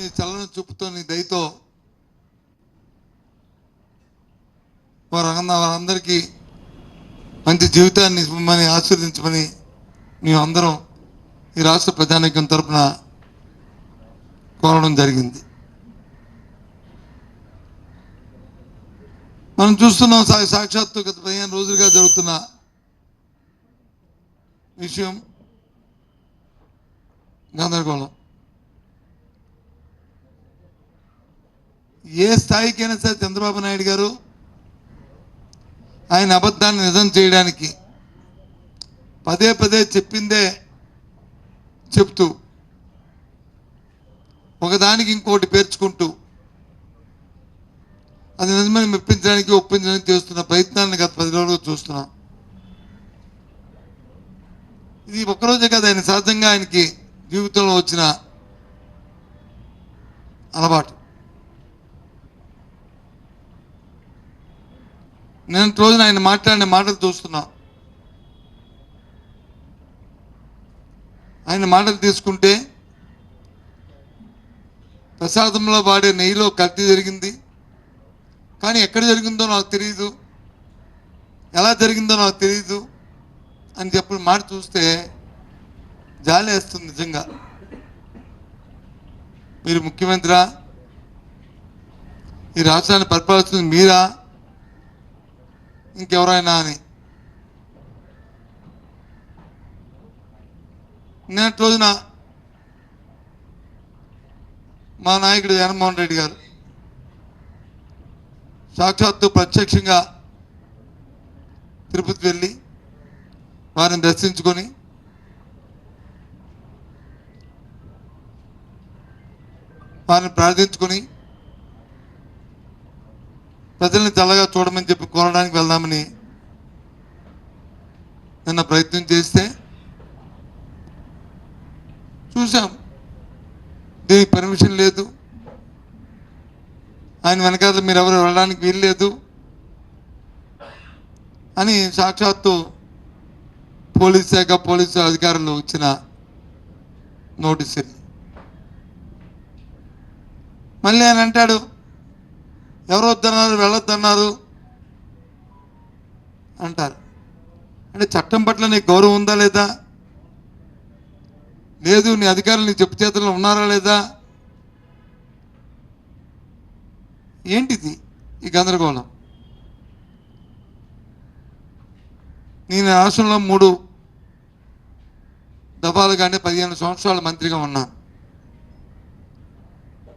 నీ చలన చూపుతో నీ దయతో వారందరూ వారందరికీ మంచి జీవితాన్ని ఇవ్వమని మేము మేమందరం ఈ రాష్ట్ర ప్రజానీకం తరపున కోరడం జరిగింది. మనం చూస్తున్నాం సా సాక్షాత్తు గత పదిహేను రోజులుగా జరుగుతున్న విషయం. గందరగోళం ఏ స్థాయికైనా సరే చంద్రబాబు నాయుడు గారు ఆయన అబద్ధాన్ని నిజం చేయడానికి పదే పదే చెప్పిందే చెప్తూ ఒకదానికి ఇంకోటి పేర్చుకుంటూ అది నిజమని మెప్పించడానికి ఒప్పించడానికి చేస్తున్న ప్రయత్నాన్ని గత పది రోజులుగా చూస్తున్నాం. ఇది ఒక్కరోజే కదా ఆయన సహజంగా ఆయనకి జీవితంలో వచ్చిన అలవాటు. నేను రోజున ఆయన మాట్లాడిన మాటలు చూస్తున్నా. ఆయన మాటలు తీసుకుంటే ప్రసాదంలో వాడే నెయ్యిలో కల్తీ జరిగింది. కానీ ఎక్కడ జరిగిందో నాకు తెలియదు ఎలా జరిగిందో నాకు తెలియదు అని చెప్పిన మాట చూస్తే జాలి వేస్తుంది నిజంగా. మీరు ముఖ్యమంత్రా ఈ రాష్ట్రాన్ని పరిపాలిస్తుంది మీరా? ఇంకెవరైనా అని. నేటి రోజున మా నాయకుడు జగన్మోహన్ రెడ్డి గారు సాక్షాత్తు ప్రత్యక్షంగా తిరుపతి వెళ్ళి వారిని దర్శించుకొని వారిని ప్రార్థించుకొని ప్రజల్ని తెల్లగా చూడమని చెప్పి కోరడానికి వెళ్దామని నిన్న ప్రయత్నం చేస్తే చూసాం దీనికి పర్మిషన్ లేదు. ఆయన వెనకాల మీరు ఎవరు వెళ్ళడానికి వీలు లేదు అని సాక్షాత్తు పోలీస్ శాఖ పోలీసు అధికారులు ఇచ్చిన నోటీసు మళ్ళీ ఆయన అంటాడు ఎవరు వద్దన్నారు వెళ్ళొద్దన్నారు అంటారు. అంటే చట్టం పట్ల నీకు గౌరవం ఉందా లేదా? లేదు నీ అధికారులు నీ చెప్పు చేతుల్లో ఉన్నారా లేదా? ఏంటిది ఈ గందరగోళం? నేను రాష్ట్రంలో మూడు దఫాలుగానే పదిహేను సంవత్సరాల మంత్రిగా ఉన్నాను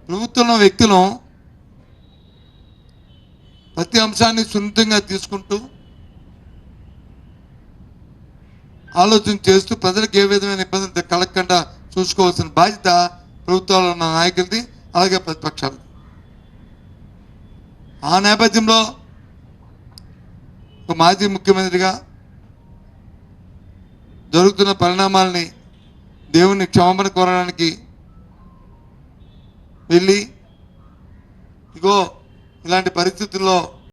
ప్రభుత్వంలో వ్యక్తులు ప్రతి అంశాన్ని సున్నితంగా తీసుకుంటూ ఆలోచన చేస్తూ ప్రజలకు ఏ విధమైన ఇబ్బంది కలగకుండా చూసుకోవాల్సిన బాధ్యత ప్రభుత్వాల్లో ఉన్న నాయకులది అలాగే ప్రతిపక్షాలు ఆ నేపథ్యంలో ఒక మాజీ ముఖ్యమంత్రిగా జరుగుతున్న పరిణామాలని దేవుని క్షమాపణ కోరడానికి వెళ్ళి ఇగో ఇలాంటి పరిస్థితుల్లో